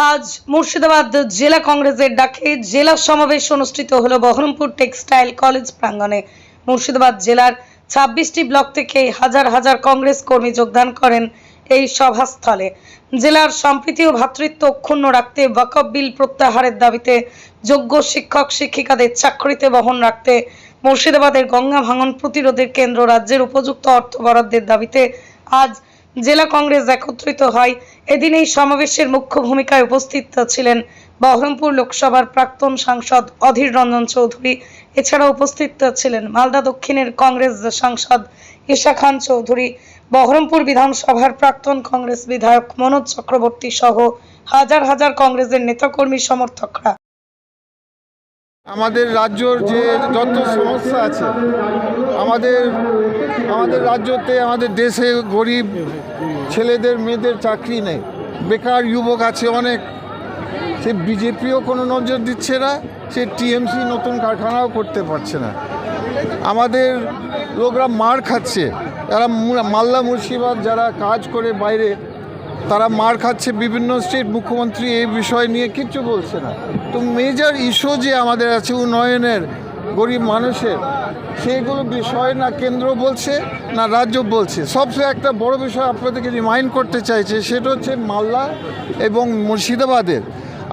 আজ মুর্শিদাবাদ জেলা কংগ্রেসের ডাকে জেলা সমাবেশ অনুষ্ঠিত হলো বহরমপুর টেক্সটাইল কলেজ প্রাঙ্গণে। মুর্শিদাবাদ জেলার ছাব্বিশটি ব্লক থেকে হাজার হাজার কংগ্রেস কর্মী যোগদান করেন এই সভাস্থলে। জেলার সম্প্রীতি ও ভ্রাতৃত্ব অক্ষুণ্ণ রাখতে ওয়াকফ বিল প্রত্যাহারের দাবিতে যোগ্য শিক্ষক শিক্ষিকাদের চাকরিতে বহন রাখতে মুর্শিদাবাদের গঙ্গা ভাঙন প্রতিরোধের কেন্দ্র রাজ্যের উপযুক্ত অর্থ বরাদ্দের দাবিতে আজ জেলা কংগ্রেস একত্রিত হয়। এদিন এই সমাবেশের মুখ্য ভূমিকায় উপস্থিত ছিলেন বহরমপুর লোকসভার প্রাক্তন সাংসদ অধীর রঞ্জন চৌধুরী। এছাড়া উপস্থিত ছিলেন মালদা দক্ষিণের কংগ্রেস সাংসদ ঈশা খান চৌধুরী, বহরমপুর বিধানসভার প্রাক্তন কংগ্রেস বিধায়ক মনোজ চক্রবর্তী সহ হাজার হাজার কংগ্রেসের নেতাকর্মী সমর্থকরা। আমাদের রাজ্যর যে যত সমস্যা আছে, আমাদের আমাদের রাজ্যতে, আমাদের দেশে গরিব ছেলেদের, মেয়েদের চাকরি নেই। বেকার যুবক আছে অনেক। সে বিজেপিও কোনো নজর দিচ্ছে না, সে টিএমসি নতুন কারখানাও করতে পারছে না। আমাদের লোকরা মার খাচ্ছে। যারা মাল্লা মালদা মুর্শিদাবাদ যারা কাজ করে বাইরে তারা মার খাচ্ছে বিভিন্ন স্টেট মুখ্যমন্ত্রী এই বিষয় নিয়ে কিচ্ছু বলছে না। তো মেজর ইস্যু যে আমাদের আছে উন্নয়নের, গরিব মানুষের, সেইগুলো বিষয় না কেন্দ্র বলছে, না রাজ্য বলছে। সবচেয়ে একটা বড় বিষয় আপনাদেরকে রিমাইন্ড করতে চাইছে, সেটা হচ্ছে মালদা এবং মুর্শিদাবাদের।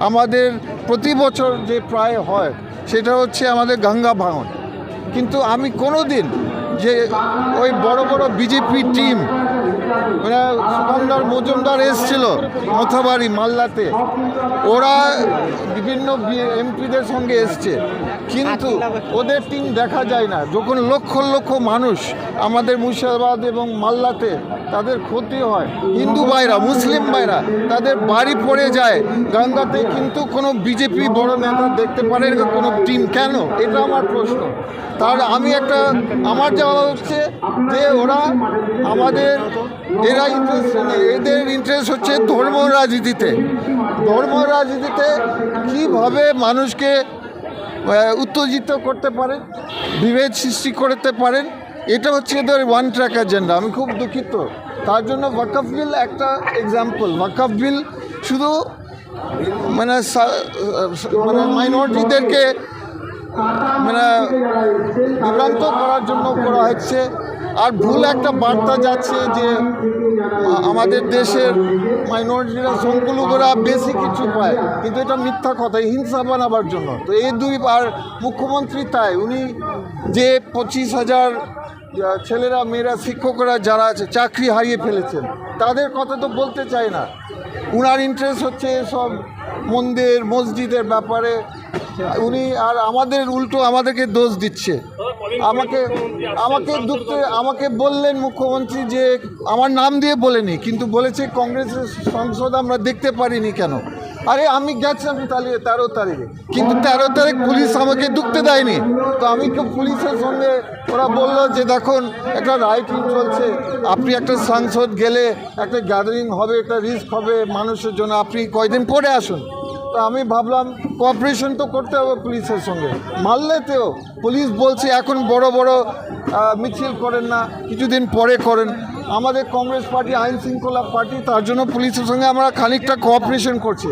আমাদের প্রতি বছর যে প্রায় হয়, সেটা হচ্ছে আমাদের গঙ্গা ভাঙন। কিন্তু আমি কোনো দিন যে ওই বড় বড় বিজেপি টিম ওরা সুকান্দার মজুমদার এসছিল মথাবাড়ি, মালদাতে। ওরা বিভিন্ন এমপিদের সঙ্গে এসছে। কিন্তু ওদের টিম দেখা যায় না। যখন লক্ষ লক্ষ মানুষ আমাদের মুর্শিদাবাদ এবং মালদাতে তাদের ক্ষতি হয়, হিন্দু ভাইরা, মুসলিম ভাইরা, তাদের বাড়ি পড়ে যায়। গঙ্গাতে কিন্তু কোনো বিজেপি বড় নেতা দেখতে পারে কোনো টিম কেন? এটা আমার প্রশ্ন। তার আমি একটা আমার যাওয়া হচ্ছে যে ওরা আমাদের এরা ইন্টারেস্ট এদের ইন্টারেস্ট হচ্ছে ধর্ম রাজনীতিতে। ধর্ম রাজনীতিতে কীভাবে মানুষকে উত্তেজিত করতে পারেন, বিভেদ সৃষ্টি করতে পারেন, এটা হচ্ছে এদের ওয়ান ট্র্যাক এজেন্ডা আমি খুব দুঃখিত। তার জন্য ওয়াকফ বিল একটা এক্সাম্পল ওয়াকফ বিল শুধু মানে মানে মাইনরিটিদেরকে মানে বিভ্রান্ত করার জন্য করা হচ্ছে। আর ভুল একটা বার্তা যাচ্ছে যে আমাদের দেশের মাইনরিটিরা সংখ্যালঘুরা বেশি কিছু পায়। কিন্তু এটা মিথ্যা কথা, হিংসা বানাবার জন্য। তো এই দুই, আর মুখ্যমন্ত্রী তাই, উনি যে পঁচিশ হাজার ছেলেরা, মেয়েরা, শিক্ষকরা যারা আছে, চাকরি হারিয়ে ফেলেছেন, তাদের কথা তো বলতে চায় না। উনার ইন্টারেস্ট হচ্ছে সব মন্দির, মসজিদের ব্যাপারে। উনি আর আমাদের উল্টো আমাদেরকে দোষ দিচ্ছে। আমাকে আমাকে দুঃখে আমাকে বললেন মুখ্যমন্ত্রী যে আমার নাম দিয়ে বলেনি কিন্তু বলেছে কংগ্রেসের সংসদ আমরা দেখতে পারিনি কেন। আরে আমি গেছিলাম তাহলে তেরো তারিখে কিন্তু তেরো তারিখ পুলিশ আমাকে ঢুকতে দেয়নি। তো আমি তো পুলিশের সঙ্গে ওরা বলল যে দেখুন একটা রাইটিং চলছে আপনি একটা সাংসদ গেলে একটা গ্যাদারিং হবে একটা রিস্ক হবে মানুষের জন্য আপনি কয়দিন পরে আসুন। তো আমি ভাবলাম কোঅপারেশন তো করতে হবে পুলিশের সঙ্গে। মারলেতেও পুলিশ বলছে, এখন বড় বড় মিছিল করেন না, কিছুদিন পরে করেন। আমাদের কংগ্রেস পার্টি, আইন শৃঙ্খলা পার্টি, তার জন্য পুলিশের সঙ্গে আমরা খানিকটা কোঅপারেশন করছি।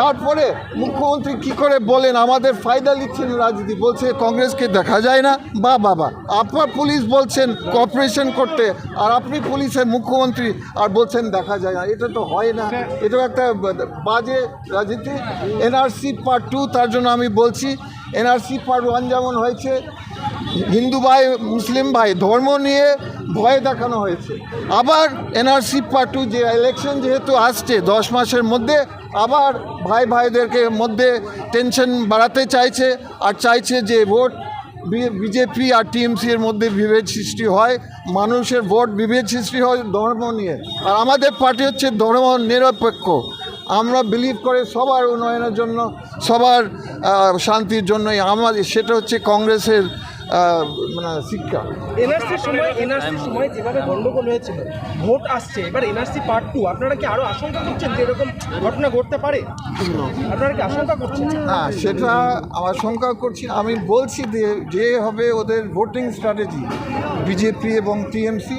তারপরে মুখ্যমন্ত্রী কি করে বলেন, আমাদের ফায়দা নিচ্ছেন রাজনীতি, বলছে কংগ্রেসকে দেখা যায় না। বা বাবা আপনার পুলিশ বলছেন কোঅপারেশন করতে, আর আপনি পুলিশের মুখ্যমন্ত্রী আর বলছেন দেখা যায় না। এটা তো হয় না। এটা একটা বাজে রাজনীতি। এনআরসি পার্ট টু তার জন্য আমি বলছি, এনআরসি পার্ট ওয়ান যেমন হয়েছে, হিন্দু ভাই, মুসলিম ভাই, ধর্ম নিয়ে ভয় দেখানো হয়েছে। আবার এনআরসি পার্টু যে ইলেকশন যেহেতু আসছে, দশ মাসের মধ্যে আবার ভাই ভাইদেরকে মধ্যে টেনশন বাড়াতে চাইছে আর চাইছে যে ভোট বিজেপি আর টিএমসি এর মধ্যে বিভেদ সৃষ্টি হয়, মানুষের ভোট বিভেদ সৃষ্টি হয় ধর্ম নিয়ে। আর আমাদের পার্টি হচ্ছে ধর্ম নিরপেক্ষ। আমরা বিলিভ করে সবার উন্নয়নের জন্য, সবার শান্তির জন্যই। আমাদের, সেটা হচ্ছে কংগ্রেসের মানে শিক্ষা। এনআরসির সময় এনআরসির সময় যেভাবে গন্ডগোল হয়েছিল ভোট আসছে এবার এনআরসি পার্ট টু আপনারা কি আরও আশঙ্কা করছেন যে এরকম ঘটনা ঘটতে পারে? আপনারা কি আশঙ্কা করছেন? না সেটা আশঙ্কা শঙ্কা করছি। আমি বলছি যে যে হবে ওদের ভোটিং স্ট্র্যাটেজি বিজেপি এবং টিএমসি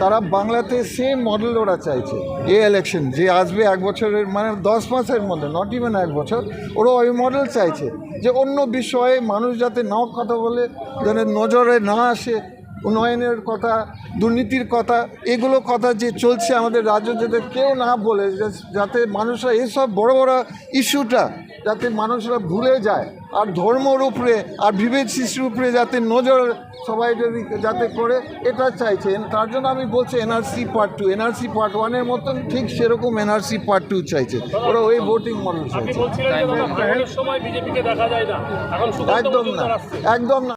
তারা বাংলাতে সেম মডেল ওরা চাইছে। এ ইলেকশন যে আসবে এক বছরের মানে দশ মাসের মধ্যে নট ইভেন এক বছর, ওরা ওই মডেল চাইছে যে অন্য বিষয়ে মানুষ যাতে নাও কথা বলে, যেন নজরে না আসে উন্নয়নের কথা দুর্নীতির কথা এগুলো কথা যে চলছে আমাদের রাজ্য যাতে কেউ না বলে যাতে মানুষরা এইসব বড় বড় ইস্যুটা যাতে মানুষরা ভুলে যায় আর ধর্মর উপরে আর বিভেদ সৃষ্টির উপরে যাতে নজর সবাই যদি যাতে করে এটা চাইছে। তার জন্য আমি বলছি NRC part two NRC part ওয়ানের মতন ঠিক সেরকম এনআরসি পার্ট টু চাইছে। ওরা ওই ভোটিং মডেল চাইছে। বলছিলেন যে দাদা ভোটের সময় বিজেপিকে দেখা যায় না। এখন সুকান্ত একদম না। একদম না।